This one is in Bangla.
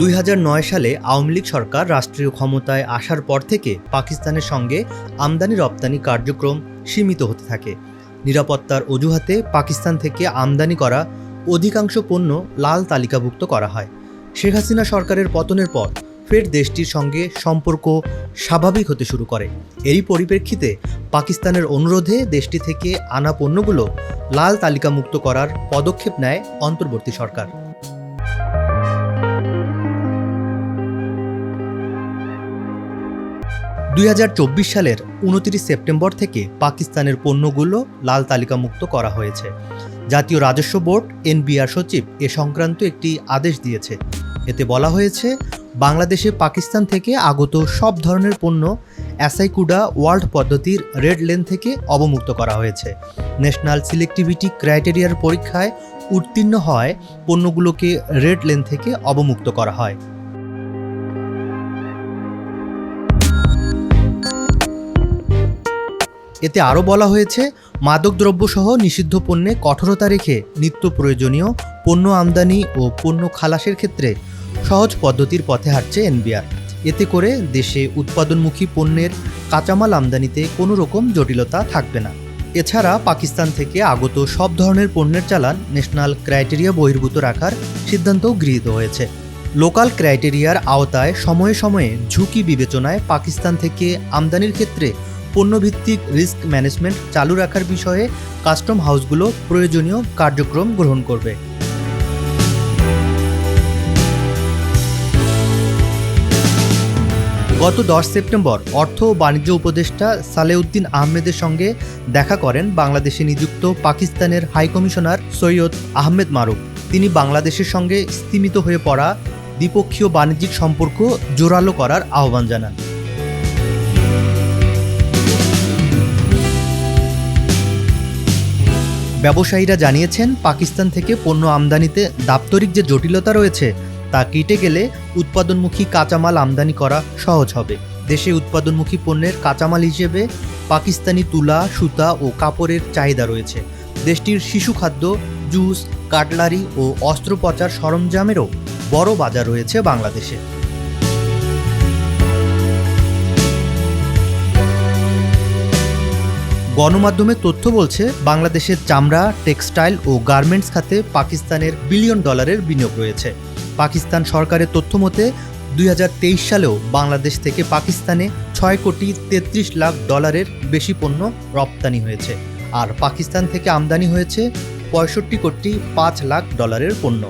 দুই হাজার নয় সালে আওয়ামী লীগ সরকার রাষ্ট্রীয় ক্ষমতায় আসার পর থেকে পাকিস্তানের সঙ্গে আমদানি রপ্তানি কার্যক্রম সীমিত হতে থাকে। নিরাপত্তার অজুহাতে পাকিস্তান থেকে আমদানি করা অধিকাংশ পণ্য লাল তালিকাভুক্ত করা হয়। শেখ হাসিনা সরকারের পতনের পর ফের দেশটির সঙ্গে সম্পর্ক স্বাভাবিক হতে শুরু করে। এরই পরিপ্রেক্ষিতে পাকিস্তানের অনুরোধে দেশটি থেকে আনা পণ্যগুলো লাল তালিকামুক্ত করার পদক্ষেপ নেয় অন্তর্বর্তী সরকার। দুই হাজার চব্বিশ সালের উনত্রিশ সেপ্টেম্বর থেকে পাকিস্তানের পণ্যগুলো লাল তালিকামুক্ত করা হয়েছে। জাতীয় রাজস্ব বোর্ড, এনবিআর সচিব এ সংক্রান্ত একটি আদেশ দিয়েছে। এতে বলা হয়েছে, বাংলাদেশে পাকিস্তান থেকে আগত সব ধরনের পণ্য অ্যাসাইকুডা ওয়ার্ল্ড পদ্ধতির রেড লেন থেকে অবমুক্ত করা হয়েছে। ন্যাশনাল সিলেক্টিভিটি ক্রাইটেরিয়ার পরীক্ষায় উত্তীর্ণ হয় পণ্যগুলোকে রেড লেন থেকে অবমুক্ত করা হয়। এতে আরও বলা হয়েছে, মাদকদ্রব্যসহ নিষিদ্ধ পণ্যে কঠোরতা রেখে নিত্য প্রয়োজনীয় পণ্য আমদানি ও পণ্য খালাসের ক্ষেত্রে সহজ পদ্ধতির পথে হাঁটছে এনবিআর। এতে করে দেশে উৎপাদনমুখী পণ্যের কাঁচামাল আমদানিতে কোনো রকম জটিলতা থাকবে না। এছাড়া পাকিস্তান থেকে আগত সব ধরনের পণ্যের চালান ন্যাশনাল ক্রাইটেরিয়া বহির্ভূত রাখার সিদ্ধান্তও গৃহীত হয়েছে। লোকাল ক্রাইটেরিয়ার আওতায় সময়ে সময়ে ঝুঁকি বিবেচনায় পাকিস্তান থেকে আমদানির ক্ষেত্রে পণ্যভিত্তিক রিস্ক ম্যানেজমেন্ট চালু রাখার বিষয়ে কাস্টম হাউসগুলো প্রয়োজনীয় কার্যক্রম গ্রহণ করবে। গত দশ সেপ্টেম্বর অর্থ ও বাণিজ্য উপদেষ্টা সালেউদ্দিন আহমেদের সঙ্গে দেখা করেন বাংলাদেশে নিযুক্ত পাকিস্তানের হাইকমিশনার সৈয়দ আহমেদ মারুফ। তিনি বাংলাদেশের সঙ্গে স্তিমিত হয়ে পড়া দ্বিপক্ষীয় বাণিজ্যিক সম্পর্ক জোরালো করার আহ্বান জানান। ব্যবসায়ীরা জানিয়েছেন, পাকিস্তান থেকে পণ্য আমদানিতে দাপ্তরিক যে জটিলতা রয়েছে, তা কেটে গেলে উৎপাদনমুখী কাঁচামাল আমদানি করা সহজ হবে। দেশে উৎপাদনমুখী পণ্যের কাঁচামাল হিসেবে পাকিস্তানি তুলা, সুতা ও কাপড়ের চাহিদা রয়েছে। দেশটির শিশু খাদ্য, জুস, কাটলারি ও অস্ত্রোপচার সরঞ্জামেরও বড় বাজার রয়েছে বাংলাদেশে। গণমাধ্যমের তথ্য বলছে, বাংলাদেশের চামড়া, টেক্সটাইল ও গার্মেন্টস খাতে পাকিস্তানের বিলিয়ন ডলারের বিনিয়োগ রয়েছে। পাকিস্তান সরকারের তথ্য মতে, দুই হাজার তেইশ সালেও বাংলাদেশ থেকে পাকিস্তানে ছয় কোটি তেত্রিশ লাখ ডলারের বেশি পণ্য রপ্তানি হয়েছে, আর পাকিস্তান থেকে আমদানি হয়েছে পঁয়ষট্টি কোটি পাঁচ লাখ ডলারের পণ্য।